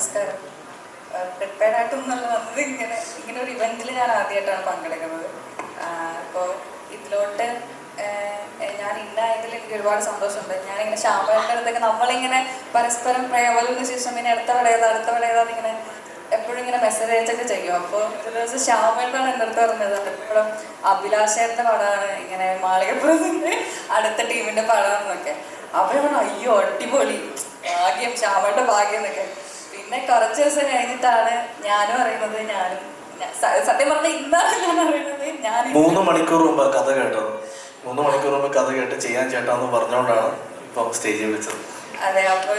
നമസ്കാരം. പ്രിപ്പയർഡ് ആയിട്ടൊന്നുമല്ല വന്നത് ഇങ്ങനെ ഇങ്ങനെ ഒരു ഇവന്റിൽ ഞാൻ ആദ്യമായിട്ടാണ് പങ്കെടുക്കുന്നത്. അപ്പോൾ ഇതിലോട്ട് ഞാൻ ഇന്നായതിൽ എനിക്ക് ഒരുപാട് സന്തോഷമുണ്ട്. ഞാനിങ്ങനെ ശ്യാമയുടെ അടുത്തൊക്കെ നമ്മളിങ്ങനെ പരസ്പരം പ്രേമലിന് ശേഷം പിന്നെ അടുത്ത പടയതാ അടുത്ത പടയതാന്ന് ഇങ്ങനെ എപ്പോഴും ഇങ്ങനെ മെസ്സേജ് അയച്ചൊക്കെ ചെയ്യും. അപ്പോൾ ഒരു ദിവസം ശ്യാമേട്ടാണ് എന്റെ അടുത്ത് പറഞ്ഞത് എപ്പോഴും അഭിലാഷേട്ടന്റെ പടമാണ്. ഇങ്ങനെ മാളികപ്പുറത്തിന്റെ അടുത്ത ടീമിന്റെ പടമാണെന്നൊക്കെ. അപ്പോൾ അയ്യോ അടിപൊളി. ഭാഗ്യം ശ്യാമയുടെ ഭാഗ്യം എന്നൊക്കെ. പിന്നെ കുറച്ച് ദിവസം കഴിഞ്ഞിട്ടാണ് ഞാനും അറിയുന്നത് ഞാനും സത്യം പറഞ്ഞ ഇന്നാണ് ഞാൻ അറിയുന്നത് ഞാൻ മൂന്ന് മണിക്കൂർ മുമ്പ് കഥ കേട്ടത്. മൂന്ന് മണിക്കൂർ മുമ്പ് കഥ കേട്ട് ചെയ്യാൻ ചേട്ടാന്ന് പറഞ്ഞുകൊണ്ടാണ് ഇപ്പൊ സ്റ്റേജിൽ വിളിച്ചത് അതെ അപ്പോൾ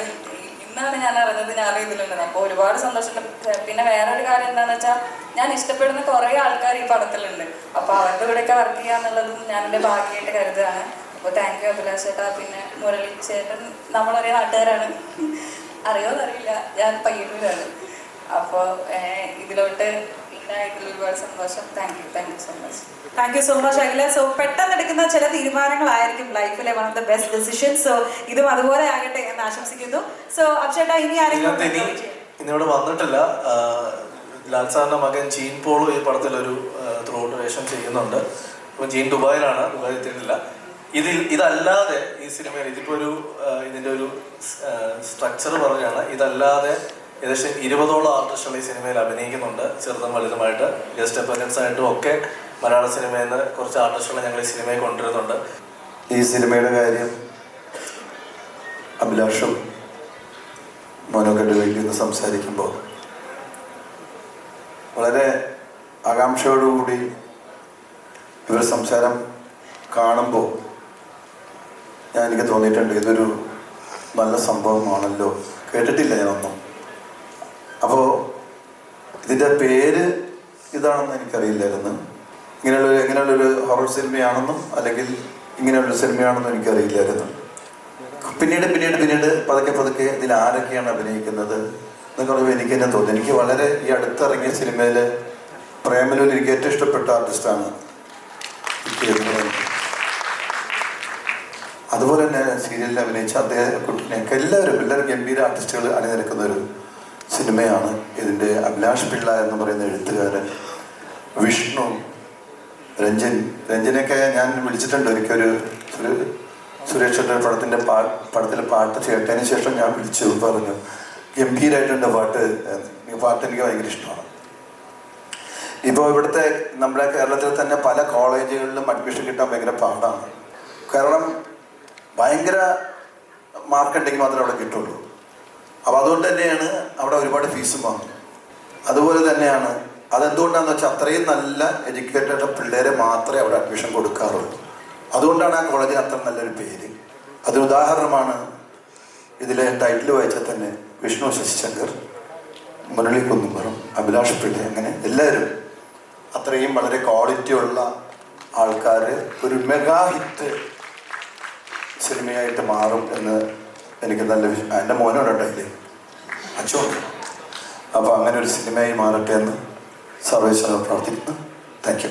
ഇന്നാണ് ഞാൻ അറിഞ്ഞത് ഞാൻ ഇതിലുണ്ടെന്ന്. അപ്പോൾ ഒരുപാട് സന്തോഷമുണ്ട് പിന്നെ വേറൊരു കാര്യം എന്താണെന്ന് വെച്ചാൽ ഞാൻ ഇഷ്ടപ്പെടുന്ന കുറേ ആൾക്കാർ ഈ പടത്തിലുണ്ട്. അപ്പോൾ അവരുടെ കൂടെയൊക്കെ വർക്ക് ചെയ്യാന്നുള്ളതും ഞാൻ എന്റെ ഭാഗ്യമായിട്ട് കരുതുകയാണ്. അപ്പോൾ താങ്ക് യു അഭിലാഷ് ചേട്ടാ പിന്നെ മുരളി ചേട്ടൻ നമ്മളൊരേ നാട്ടുകാരാണ്. അറിയോന്ന് അറിയില്ല ഞാൻ പയ്യന്നൂരാണ്. അപ്പോൾ ഇതിലോട്ട് ഇന്നായതിൽ ഒരുപാട് സന്തോഷം. Thank you thank you so much thank you so much Akhila. So പെട്ടെന്ന് എടുക്കുന്ന ചില തീരുമാനങ്ങളായിരിക്കും ലൈഫിലെ one of the best decision so ഇതും അതുപോലെ ആകട്ടെ എന്ന് ആശംസിക്കുന്നു. സോ അക്ഷേട്ട ഇനി ആരെങ്കിലും ഇന്നിവിടെ വന്നിട്ടില്ല. ലാൽ സാറിന്റെ മകൻ ജീൻ പോളും ഈ പടത്തിൽ ഒരു ത്രൂട്ട് വേഷം ചെയ്യുന്നുണ്ട്. അപ്പം ജീൻ ദുബായിലാണ്. ദുബായിൽ എത്തിയിട്ടില്ല. ഇതിൽ ഇതല്ലാതെ ഈ സിനിമയിൽ ഇതിപ്പോ ഒരു ഇതിന്റെ ഒരു സ്ട്രക്ചർ പറഞ്ഞാണ് ഇതല്ലാതെ ഏകദേശം ഇരുപതോളം ആർട്ടിസ്റ്റുകൾ ഈ സിനിമയിൽ അഭിനയിക്കുന്നുണ്ട്. ചെറുതും വലുതുമായിട്ട്. ഗസ്റ്റ് അപ്പയൻസ് ആയിട്ടും ഒക്കെ മലയാള സിനിമയിൽ നിന്ന് കുറച്ച് ആർട്ടിസ്റ്റുകളെ ഞങ്ങൾ ഈ സിനിമയിൽ കൊണ്ടുവരുന്നുണ്ട്. ഈ സിനിമയുടെ കാര്യം അഭിലാഷും വീട്ടിൽ നിന്ന് സംസാരിക്കുമ്പോൾ വളരെ ആകാംക്ഷയോടുകൂടി ഇവർ സംസാരം കാണുമ്പോൾ ഞാൻ എനിക്ക് തോന്നിയിട്ടുണ്ട് ഇതൊരു നല്ല സംഭവമാണല്ലോ. കേട്ടിട്ടില്ല ഞാനൊന്നും. അപ്പോൾ ഇതിന്റെ പേര് ഇതാണെന്ന് എനിക്കറിയില്ലായിരുന്നു. ഇങ്ങനെയുള്ളൊരു ഇങ്ങനെയുള്ളൊരു ഹൊറർ സിനിമയാണെന്നും അല്ലെങ്കിൽ ഇങ്ങനെയുള്ളൊരു സിനിമയാണെന്നും എനിക്കറിയില്ലായിരുന്നു. പിന്നീട് പിന്നീട് പിന്നീട് പതുക്കെ പതുക്കെ ഇതിൽ ആരൊക്കെയാണ് അഭിനയിക്കുന്നത് എന്നൊക്കെ പറയുമ്പോൾ എനിക്ക് തന്നെ തോന്നി എനിക്ക് വളരെ ഈ അടുത്തിറങ്ങിയ സിനിമയിൽ പ്രേമലൂർ എനിക്ക് ഏറ്റവും ഇഷ്ടപ്പെട്ട ആർട്ടിസ്റ്റാണ് അതുപോലെ തന്നെ സീരിയലിൽ അഭിനയിച്ച അദ്ദേഹം കുട്ടിനെയൊക്കെ എല്ലാവരും എല്ലാവരും ഗംഭീര ആർട്ടിസ്റ്റുകൾ അണിനിരക്കുന്ന ഒരു സിനിമയാണ് ഇതിന്റെ അഭിലാഷ് പിള്ള എന്ന് പറയുന്ന എഴുത്തുകാരൻ വിഷ്ണു രഞ്ജൻ. രഞ്ജനൊക്കെ ഞാൻ വിളിച്ചിട്ടുണ്ട് ഒരിക്കൽ ഒരു ഒരു സുരേഷ് ചേട്ടൻ പടത്തിന്റെ പാ പടത്തിലെ പാട്ട് കേട്ടതിന് ശേഷം ഞാൻ വിളിച്ചു പറഞ്ഞു ഗംഭീരമായിട്ടുണ്ട് പാട്ട്. ഈ പാട്ട് എനിക്ക് ഭയങ്കര ഇഷ്ടമാണ്. ഇപ്പോൾ ഇവിടുത്തെ നമ്മുടെ കേരളത്തിൽ തന്നെ പല കോളേജുകളിലും അഡ്മിഷൻ കിട്ടാൻ ഭയങ്കര പാടാണ്. കാരണം ഭയങ്കര മാർക്കുണ്ടെങ്കിൽ മാത്രമേ അവിടെ കിട്ടുള്ളൂ. അപ്പോൾ അതുകൊണ്ട് തന്നെയാണ് അവിടെ ഒരുപാട് ഫീസും വാങ്ങുന്നത്. അതുപോലെ തന്നെയാണ് അതെന്തുകൊണ്ടാണെന്ന് വെച്ചാൽ അത്രയും നല്ല എഡ്യൂക്കേറ്റഡ് പിള്ളേരെ മാത്രമേ അവിടെ അഡ്മിഷൻ കൊടുക്കാറുള്ളൂ. അതുകൊണ്ടാണ് ആ കോളേജിന് അത്ര നല്ലൊരു പേര്. അതിന് ഉദാഹരണമാണ് ഇതിലെ ടൈറ്റിൽ വായിച്ചാൽ തന്നെ വിഷ്ണു ശശിശങ്കർ മുരളി കുന്നുംപുറം അഭിലാഷ് പിള്ള അങ്ങനെ എല്ലാവരും അത്രയും വളരെ ക്വാളിറ്റി ഉള്ള ആൾക്കാർ ഒരു മെഗാ ഹിറ്റ് സിനിമയായിട്ട് മാറും എന്ന് എനിക്ക് നല്ല എന്റെ മോനോടുണ്ടായില്ലേ അച്ഛൻ അപ്പോൾ അങ്ങനെ ഒരു സിനിമയായി മാറട്ടെ എന്ന് സർവേശ്വര പ്രാർത്ഥിക്കുന്നു. താങ്ക് യു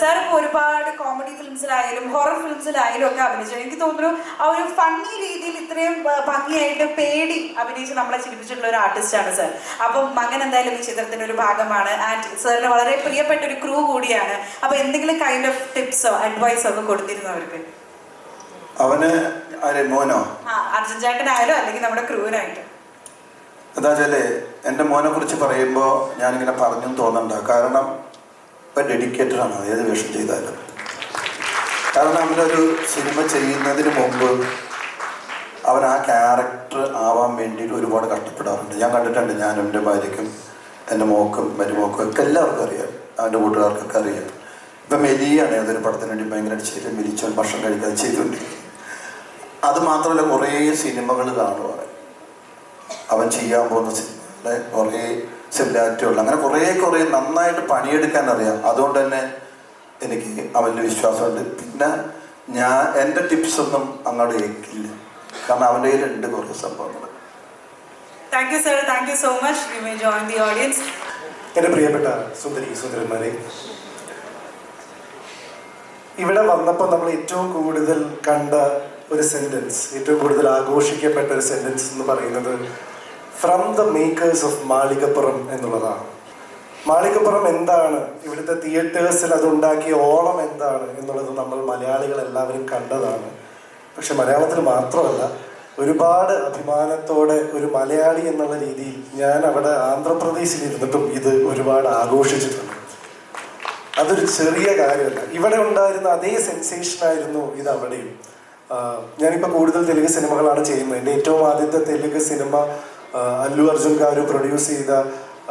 സാർ ഇപ്പോൾ ഒരുപാട് കോമഡി ഫിലിംസിലായാലും ഹൊറർ ഫിലിംസിലായാലും ഒക്കെ അഭിനയിച്ചു. എനിക്ക് തോന്നുന്നു ആ ഒരു ഫണ്ണി രീതിയിൽ ഇത്രയും ഭംഗിയായിട്ട് പേടി അഭിനയിച്ച് നമ്മളെ ചിരിപ്പിച്ചിട്ടുള്ള ഒരു ആർട്ടിസ്റ്റാണ് സാർ അപ്പം മകൻ എന്തായാലും ഈ ചിത്രത്തിന്റെ ഒരു ഭാഗമാണ്. ആൻഡ് സാറിന് വളരെ പ്രിയപ്പെട്ട ഒരു ക്രൂ കൂടിയാണ്. അപ്പൊ എന്തെങ്കിലും കൈൻഡ് ഓഫ് ടിപ്സോ അഡ്വൈസോ ഒക്കെ കൊടുത്തിരുന്നു അവർക്ക്? അവന് ആരെ മോനോ? അർജുൻ ചേട്ടനായാലും അല്ലെങ്കിൽ നമ്മുടെ ക്രൂവിനായിട്ട് എന്റെ മോനെ കുറിച്ച് പറയുമ്പോൾ ഞാനിങ്ങനെ പറഞ്ഞു തോന്നണ്ട. കാരണം ഇപ്പം ഡെഡിക്കേറ്റഡ് ആണ് ഏത് വേഷം ചെയ്താലും. കാരണം അവനൊരു സിനിമ ചെയ്യുന്നതിന് മുമ്പ് അവൻ ആ ക്യാരക്ടർ ആവാൻ വേണ്ടിയിട്ട് ഒരുപാട് കഷ്ടപ്പെടാറുണ്ട്. ഞാൻ കണ്ടിട്ടുണ്ട് ഞാനും എന്റെ ഭാര്യയ്ക്കും എന്റെ മോക്കും മരുമോക്കും ഒക്കെ എല്ലാവർക്കും അറിയാം. അവന്റെ കൂട്ടുകാർക്കൊക്കെ അറിയാം. ഇപ്പം മെലിയാണ് ഏതൊരു പടത്തിന് വേണ്ടി ഭയങ്കരമായിട്ട് ചെയ്ത് മെലിച്ചവൻ ഭക്ഷണം കഴിക്കാതെ ചെയ്തുകൊണ്ടിരിക്കും അത് മാത്രമല്ല കുറേ സിനിമകൾ കാണുക അവൻ ചെയ്യാൻ പോകുന്ന സിനിമകളെ കുറേ സിമിലാരിറ്റി ഉള്ള അങ്ങനെ കുറേ കുറേ നന്നായിട്ട് പണിയെടുക്കാൻ അറിയാം. അതുകൊണ്ട് തന്നെ എനിക്ക് അവന്റെ വിശ്വാസമുണ്ട്. പിന്നെ ഞാൻ എന്റെ ടിപ്സ് ഒന്നും അങ്ങോട്ട് കേൾക്കില്ല കാരണം അവന്റെ കയ്യിലുണ്ട് കുറേ സംഭവങ്ങൾ thank you sir thank you so much you may join the audience എന്റെ പ്രിയപ്പെട്ട സുന്ദരി സുന്ദരന്മാരെ ഇവിടെ വന്നപ്പോൾ നമ്മൾ ഏറ്റവും കൂടുതൽ കണ്ട ഒരു സെന്റൻസ് ഏറ്റവും കൂടുതൽ ആഘോഷിക്കപ്പെട്ട ഒരു സെന്റൻസ് എന്ന് പറയുന്നത് from the makers of Malikappuram എന്നുള്ളതാണ്. മാളികപ്പുറം എന്താണ്? ഇവിടുത്തെ തിയേറ്റേഴ്സിൽ അത് ഉണ്ടാക്കിയ ഓളം എന്താണ് എന്നുള്ളത് നമ്മൾ മലയാളികൾ എല്ലാവരും കണ്ടതാണ്. പക്ഷെ മലയാളത്തിൽ മാത്രമല്ല ഒരുപാട് അഭിമാനത്തോടെ ഒരു മലയാളി എന്നുള്ള രീതിയിൽ ഞാൻ അവിടെ ആന്ധ്രാപ്രദേശിൽ ഇരുന്നിട്ടും ഇത് ഒരുപാട് ആഘോഷിച്ചിട്ടുണ്ട്. അതൊരു ചെറിയ കാര്യമല്ല. ഇവിടെ ഉണ്ടായിരുന്ന അതേ സെൻസേഷൻ ആയിരുന്നു ഇത് അവിടെയും. ഞാനിപ്പോൾ കൂടുതൽ തെലുങ്ക് സിനിമകളാണ് ചെയ്യുന്നത്. എന്റെ ഏറ്റവും ആദ്യത്തെ തെലുങ്ക് സിനിമ അല്ലു അർജുൻ ഗാരു പ്രൊഡ്യൂസ് ചെയ്ത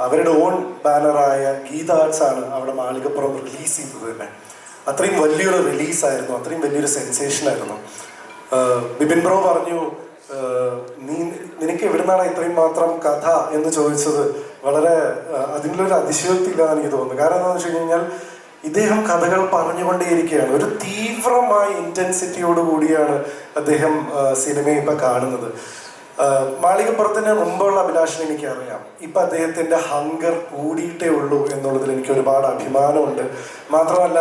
അവരുടെ ഓൺ ബാനറായ ഗീത ആർട്സ് ആണ് അവിടെ മാളികപ്പുറം റിലീസ് ചെയ്തത് തന്നെ. അത്രയും വലിയൊരു റിലീസായിരുന്നു അത്രയും വലിയൊരു സെൻസേഷൻ ആയിരുന്നു. ബിപിൻ ബ്രോ പറഞ്ഞു നീ നിനക്ക് എവിടുന്നാണ് ഇത്രയും മാത്രം കഥ? എന്ന് ചോദിച്ചത് വളരെ അതിനുള്ളൊരു അതിശയോക്തി ഇല്ലാന്ന് എനിക്ക് തോന്നുന്നു. കാരണം എന്താണെന്ന് വെച്ച് കഴിഞ്ഞാൽ ഇദ്ദേഹം കഥകൾ പറഞ്ഞുകൊണ്ടേയിരിക്കുകയാണ്. ഒരു തീവ്രമായ ഇന്റൻസിറ്റിയോട് കൂടിയാണ് അദ്ദേഹം സിനിമ സിനിമയെ ഇപ്പൊ കാണുന്നത്. മാളികപ്പുറത്തിന് മുമ്പുള്ള അഭിലാഷിനെ എനിക്കറിയാം. ഇപ്പൊ അദ്ദേഹത്തിന്റെ ഹങ്കർ കൂടിയിട്ടേ ഉള്ളൂ എന്നുള്ളതിൽ എനിക്ക് ഒരുപാട് അഭിമാനമുണ്ട്. മാത്രമല്ല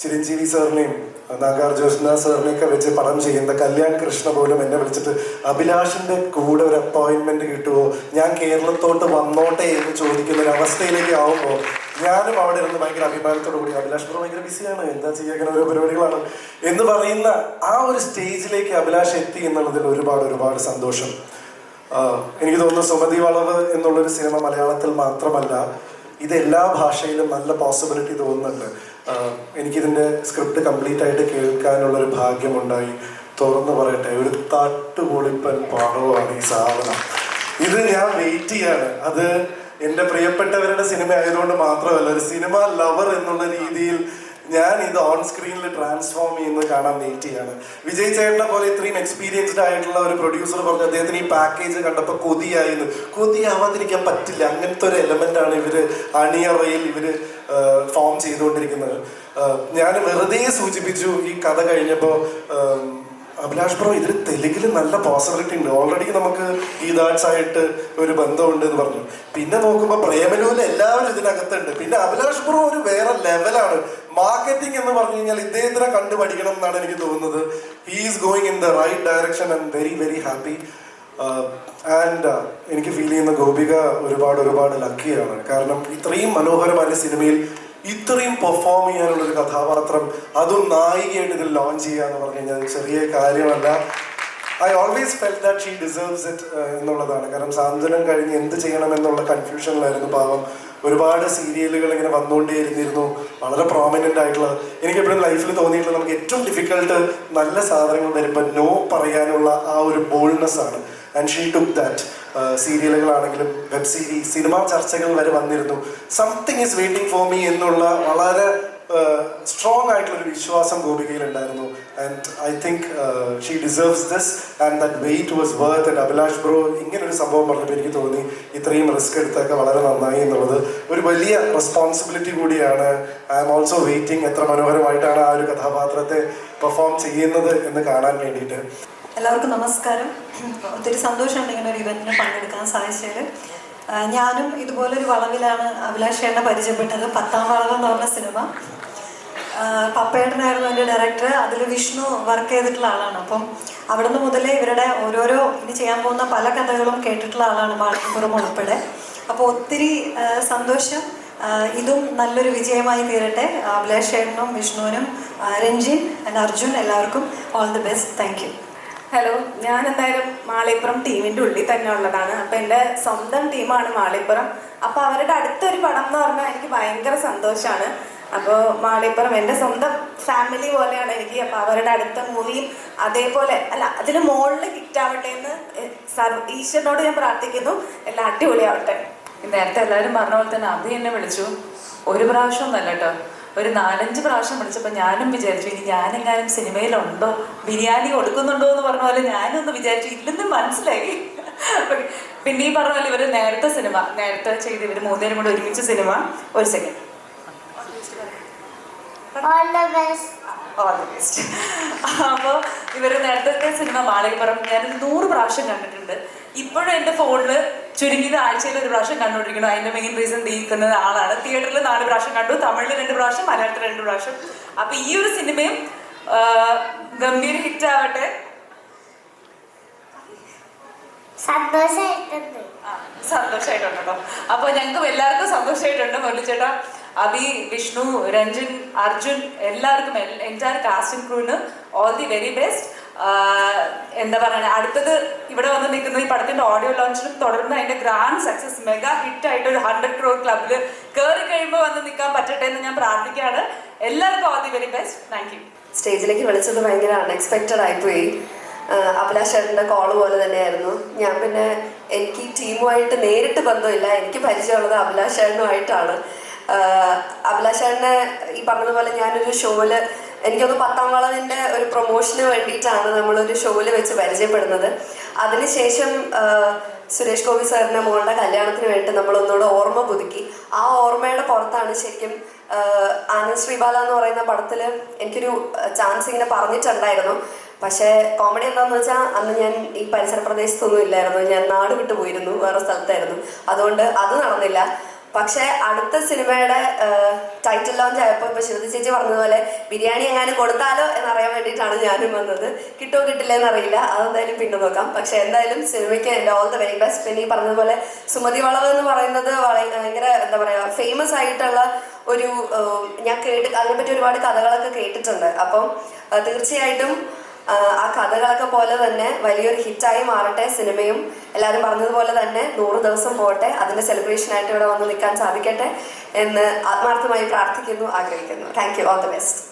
ചിരഞ്ജീവി സാറിനെയും നാഗാർജുന സാറിനെയൊക്കെ വെച്ച് പടം ചെയ്യുന്ന കല്യാൺ കൃഷ്ണ പോലും എന്നെ വിളിച്ചിട്ട് അഭിലാഷിന്റെ കൂടെ ഒരു അപ്പോയിന്റ്മെന്റ് കിട്ടുമോ ഞാൻ കേരളത്തോട്ട് വന്നോട്ടെ എന്ന് ചോദിക്കുന്ന ഒരു അവസ്ഥയിലേക്ക് ആവുമ്പോൾ ഞാനും അവിടെ ഇരുന്ന് ഭയങ്കര അഭിമാനത്തോടു കൂടി അഭിലാഷ് ബ്രോ ഭയങ്കര ബിസിയാണ്. എന്താ ചെയ്യുക അങ്ങനെ ഓരോ പരിപാടികളാണ്. എന്ന് പറയുന്ന ആ ഒരു സ്റ്റേജിലേക്ക് അഭിലാഷ് എത്തി എന്നുള്ളതിൽ ഒരുപാട് ഒരുപാട് സന്തോഷം. എനിക്ക് തോന്നുന്നു സുമതി വളവ് എന്നുള്ളൊരു സിനിമ മലയാളത്തിൽ മാത്രമല്ല ഇത് എല്ലാ ഭാഷയിലും നല്ല പോസിബിലിറ്റി തോന്നുന്നുണ്ട്. എനിക്കിതിന്റെ സ്ക്രിപ്റ്റ് കംപ്ലീറ്റ് ആയിട്ട് കേൾക്കാനുള്ള ഒരു ഭാഗ്യമുണ്ടായി. തുറന്നു പറയട്ടെ ഒരു തട്ടുപൊളിപ്പൻ പാടവുമാണ് ഈ സാധനം. ഇത് ഞാൻ വെയിറ്റ് ചെയ്യാണ്. അത് എന്റെ പ്രിയപ്പെട്ടവരുടെ സിനിമ ആയതുകൊണ്ട് മാത്രമല്ല ഒരു സിനിമ ലവർ എന്നുള്ള രീതിയിൽ ഞാൻ ഇത് ഓൺ സ്ക്രീനിൽ ട്രാൻസ്ഫോം ചെയ്യുന്നത് കാണാൻ വെയിറ്റ് ചെയ്യാണ്. വിജയ് ചേട്ടനെ പോലെ ഇത്രയും എക്സ്പീരിയൻസ്ഡ് ആയിട്ടുള്ള ഒരു പ്രൊഡ്യൂസർ പറഞ്ഞു അദ്ദേഹത്തിന് ഈ പാക്കേജ് കണ്ടപ്പോൾ കൊതിയായിരുന്നു. കൊതിയാവാതിരിക്കാൻ പറ്റില്ല. അങ്ങനത്തെ ഒരു എലമെന്റ് ആണ് ഇവർ അണിയറയിൽ ഇവർ ഫോം ചെയ്തുകൊണ്ടിരിക്കുന്നത്. ഞാൻ വെറുതെ സൂചിപ്പിച്ചു ഈ കഥ കഴിഞ്ഞപ്പോൾ അഭിലാഷ് ബ്രോ ഇതിൽ തെലുങ്കിൽ നല്ല പോസിബിലിറ്റി ഉണ്ട്. ഓൾറെഡി നമുക്ക് ഗീതാർട്സ് ആയിട്ട് ഒരു ബന്ധമുണ്ട് എന്ന് പറഞ്ഞു. പിന്നെ നോക്കുമ്പോൾ പ്രേമലൂല എല്ലാവരും ഇതിനകത്തുണ്ട്. പിന്നെ അഭിലാഷ് ബ്രോ ഒരു വേറെ ലെവലാണ് മാർക്കറ്റിംഗ് എന്ന് പറഞ്ഞു കഴിഞ്ഞാൽ ഇദ്ദേഹത്തിനെ കണ്ടു പഠിക്കണം എന്നാണ് എനിക്ക് തോന്നുന്നത്. He's going in the right direction I very very happy and എനിക്ക് ഫീൽ ചെയ്യുന്ന ഗോപിക ഒരുപാട് ഒരുപാട് ലക്കിയാണ് കാരണം ഇത്രയും മനോഹരമായ സിനിമയിൽ ഇത്രയും പെർഫോം ചെയ്യാനുള്ള ഒരു കഥാപാത്രം അതും നായികയായിട്ട് ഇതിൽ ലോഞ്ച് ചെയ്യുക എന്ന് പറഞ്ഞു കഴിഞ്ഞാൽ ചെറിയ കാര്യമല്ല. I always fell that she deserves it എന്നുള്ളതാണ്. കാരണം സാന്ത്വനം കഴിഞ്ഞ് എന്ത് ചെയ്യണം എന്നുള്ള കൺഫ്യൂഷനിലായിരുന്നു പാവം. ഒരുപാട് സീരിയലുകൾ ഇങ്ങനെ വന്നുകൊണ്ടേയിരുന്നിരുന്നു വളരെ പ്രോമിനന്റ് ആയിട്ടുള്ള എനിക്ക് എപ്പോഴും ലൈഫിൽ തോന്നിയിട്ടുള്ള നമുക്ക് ഏറ്റവും ഡിഫിക്കൽട്ട് നല്ല സാധനങ്ങൾ വരുമ്പോൾ നോ പറയാനുള്ള ആ ഒരു ബോൾഡ്നെസ് ആണ്. ആൻഡ് ഷീ ടുക്ക് ദാറ്റ് സീരിയലുകളാണെങ്കിലും വെബ് സീരീസ് സിനിമാ ചർച്ചകൾ വരെ വന്നിരുന്നു. Something is waiting for me എന്നുള്ള വളരെ സ്ട്രോങ് ആയിട്ടുള്ള ഒരു വിശ്വാസം ഗോപികയിൽ ഉണ്ടായിരുന്നു. And I think she deserves this and that wait was worth and Abhilash bro ഇങ്ങനെ ഒരു സംഭവം പറഞ്ഞപ്പോൾ എനിക്ക് തോന്നി ഇത്രയും റിസ്ക് എടുത്തൊക്കെ വളരെ നന്നായി എന്നുള്ളത് ഒരു വലിയ റെസ്പോൺസിബിലിറ്റി കൂടിയാണ്. ഐ ആം ഓൾസോ വെയിറ്റിംഗ് എത്ര മനോഹരമായിട്ടാണ് ആ ഒരു കഥാപാത്രത്തെ പെർഫോം ചെയ്യുന്നത് എന്ന് കാണാൻ വേണ്ടിയിട്ട്. എല്ലാവർക്കും നമസ്കാരം. ഒത്തിരി സന്തോഷമുണ്ട് ഇങ്ങനെ ഒരു ഇവന്റിന് പങ്കെടുക്കാൻ സാധിച്ചതിൽ ഞാനും ഇതുപോലൊരു വളവിലാണ് അഭിലാഷ് ചേട്ടനെ പരിചയപ്പെട്ടത്. പത്താം വളവ് എന്ന് പറഞ്ഞ സിനിമ. പപ്പേട്ടനായിരുന്നു എന്റെ ഡയറക്ടർ അതിൽ വിഷ്ണു വർക്ക് ചെയ്തിട്ടുള്ള ആളാണ്. അപ്പം അവിടുന്ന് മുതലേ ഇവരുടെ ഓരോരോ ഇനി ചെയ്യാൻ പോകുന്ന പല കഥകളും കേട്ടിട്ടുള്ള ആളാണ് മാളികപ്പുറം ഉൾപ്പെടെ. അപ്പോൾ ഒത്തിരി സന്തോഷം. ഇതും നല്ലൊരു വിജയമായി തീരട്ടെ. അഭിലാഷ് വിഷ്ണുവിനും രഞ്ജിൻ ആൻഡ് അർജുൻ എല്ലാവർക്കും. All the best thank hello ഞാൻ എന്തായാലും മാളിപ്പുറം ടീമിന്റെ ഉള്ളിൽ തന്നെ ഉള്ളതാണ്. അപ്പൊ എന്റെ സ്വന്തം ടീമാണ് മാളിപ്പുറം അപ്പൊ അവരുടെ അടുത്തൊരു പടം എന്ന് പറഞ്ഞാൽ എനിക്ക് ഭയങ്കര സന്തോഷമാണ് അപ്പോൾ മാളിപ്പുറം എന്റെ സ്വന്തം ഫാമിലി പോലെയാണ് എനിക്ക്. അപ്പോൾ അവരുടെ അടുത്ത മൂവിയും അതേപോലെ അല്ല അതിന് മുകളിൽ കിറ്റാവട്ടെ എന്ന് ഈശ്വരനോട് ഞാൻ പ്രാർത്ഥിക്കുന്നു. എല്ലാം അടിപൊളിയാവട്ടെ. നേരത്തെ എല്ലാവരും പറഞ്ഞ പോലെ തന്നെ അഭി എന്നെ വിളിച്ചു. ഒരു പ്രാവശ്യം ഒന്നല്ല കേട്ടോ. ഒരു നാലഞ്ച് പ്രാവശ്യം വിളിച്ചപ്പോൾ ഞാനും വിചാരിച്ചു ഇനി ഞാനെങ്ങാനും സിനിമയിലുണ്ടോ? ബിരിയാണി കൊടുക്കുന്നുണ്ടോ എന്ന് പറഞ്ഞ പോലെ ഞാനൊന്ന് വിചാരിച്ചു ഇല്ലെന്ന് മനസ്സിലായി. പിന്നെ ഈ പറഞ്ഞ പോലെ ഇവർ നേരത്തെ സിനിമ നേരത്തെ ചെയ്ത് ഇവർ മൂന്നുപേരും കൂടെ ഒരുമിച്ച് സിനിമ ഒരു സെക്കൻഡ് ഇവർ അപ്പോൾ ഇവർ നേരത്തെ സിനിമ മാളികപ്പുറം ഞാൻ നൂറ് പ്രാവശ്യം കണ്ടിട്ടുണ്ട്. ഇപ്പോഴും എന്റെ ഫോണിൽ ചുരുങ്ങിയത് ആഴ്ചയിൽ ഒരു പ്രാവശ്യം കണ്ടുകൊണ്ടിരിക്കണം അതിന്റെ മെയിൻ റീസൺ തീർക്കുന്ന ആളാണ്. തിയേറ്ററിൽ നാല് പ്രാവശ്യം കണ്ടു തമിഴിൽ രണ്ട് പ്രാവശ്യം മലയാളത്തിൽ രണ്ട് പ്രാവശ്യം. അപ്പൊ ഈ ഒരു സിനിമയും ഗംഭീര ഹിറ്റ് ആവട്ടെ. സന്തോഷമായിട്ടുണ്ട് ആ, സന്തോഷമായിട്ടുണ്ട് കേട്ടോ അപ്പൊ ഞങ്ങൾക്കും എല്ലാവർക്കും സന്തോഷമായിട്ടുണ്ട് മുരളിച്ചേട്ടാ അബി അഭി വിഷ്ണു രഞ്ജൻ അർജുൻ എല്ലാവർക്കും എന്റയർ കാസ്റ്റിംഗ് ക്രൂവിന് ഓൾ ദി വെരി ബെസ്റ്റ് എന്താ പറയുക അടുത്തത് ഇവിടെ വന്ന് നിൽക്കുന്ന ഈ പടത്തിന്റെ ഓഡിയോ ലോഞ്ചിലും തുടർന്ന് അതിന്റെ ഗ്രാൻഡ് സക്സസ് മെഗാ ഹിറ്റ് ആയിട്ട് ഒരു ഹൺഡ്രഡ് ക്രോർ ക്ലബിൽ കയറി കഴിയുമ്പോൾ വന്ന് നിൽക്കാൻ പറ്റട്ടെ എന്ന് ഞാൻ പ്രാർത്ഥിക്കുകയാണ്. എല്ലാവർക്കും all the very best thank you സ്റ്റേജിലേക്ക് വിളിച്ചത് ഭയങ്കര അൺഎക്സ്പെക്റ്റഡ് ആയിപ്പോയി. അഭിലാഷേട്ടന്റെ അഭിലാഷ് കോൾ പോലെ തന്നെയായിരുന്നു. ഞാൻ പിന്നെ എനിക്ക് ടീമുമായിട്ട് നേരിട്ട് ബന്ധമില്ല. എനിക്ക് പരിചയമുള്ളത് അഭിലാഷേട്ടനുമായിട്ടാണ് അഭിലാഷേട്ടനെ ഈ പറഞ്ഞതുപോലെ ഞാനൊരു ഷോയിൽ എനിക്കൊന്ന് പത്താം വളവിന്റെ ഒരു പ്രൊമോഷന് വേണ്ടിയിട്ടാണ് ഒരു ഷോയിൽ വെച്ച് പരിചയപ്പെടുന്നത്. അതിനുശേഷം സുരേഷ് ഗോപി സാറിന്റെ മോളുടെ കല്യാണത്തിന് വേണ്ടി നമ്മൾ ഒന്നുകൂടെ ഓർമ്മ പുതുക്കി. ആ ഓർമ്മയുടെ പുറത്താണ് ശരിക്കും ആനന്ദ് ശ്രീബാല എന്ന് പറയുന്ന പടത്തിൽ എനിക്കൊരു ചാൻസ് ഇങ്ങനെ പറഞ്ഞിട്ടുണ്ടായിരുന്നു. പക്ഷേ കോമഡി എന്താന്ന് വെച്ചാൽ അന്ന് ഞാൻ ഈ പരിസര പ്രദേശത്തൊന്നും ഇല്ലായിരുന്നു. ഞാൻ നാട് വിട്ടു പോയിരുന്നു. വേറെ സ്ഥലത്തായിരുന്നു. അതുകൊണ്ട് അത് നടന്നില്ല. പക്ഷേ അടുത്ത സിനിമയുടെ ടൈറ്റിൽ ലോഞ്ച് ആയപ്പോൾ ഇപ്പോൾ ശിവദി ചേച്ചി പറഞ്ഞതുപോലെ ബിരിയാണി എങ്ങാനും കൊടുത്താലോ എന്നറിയാൻ വേണ്ടിയിട്ടാണ് ഞാനും വന്നത്. കിട്ടുമോ കിട്ടില്ല എന്നറിയില്ല. അതെന്തായാലും പിന്നെ നോക്കാം. പക്ഷെ എന്തായാലും സിനിമയ്ക്ക് എന്റെ ഓൾ ദ വെരി ബെസ്റ്റ് പിന്നെ ഈ പറഞ്ഞതുപോലെ സുമതി വളവ് എന്ന് പറയുന്നത് ഭയങ്കര എന്താ പറയുക ഫേമസ് ആയിട്ടുള്ള ഒരു ഞാൻ കേട്ട് അതിനെപ്പറ്റി ഒരുപാട് കഥകളൊക്കെ കേട്ടിട്ടുണ്ട്. അപ്പം തീർച്ചയായിട്ടും ആ കഥകളൊക്കെ പോലെ തന്നെ വലിയൊരു ഹിറ്റായി മാറട്ടെ സിനിമയും. എല്ലാവരും പറഞ്ഞതുപോലെ തന്നെ നൂറ് ദിവസം പോട്ടെ അതിന്റെ സെലിബ്രേഷനായിട്ട് ഇവിടെ വന്ന് നിൽക്കാൻ സാധിക്കട്ടെ എന്ന് ആത്മാർത്ഥമായി പ്രാർത്ഥിക്കുന്നു ആഗ്രഹിക്കുന്നു. Thank you all the best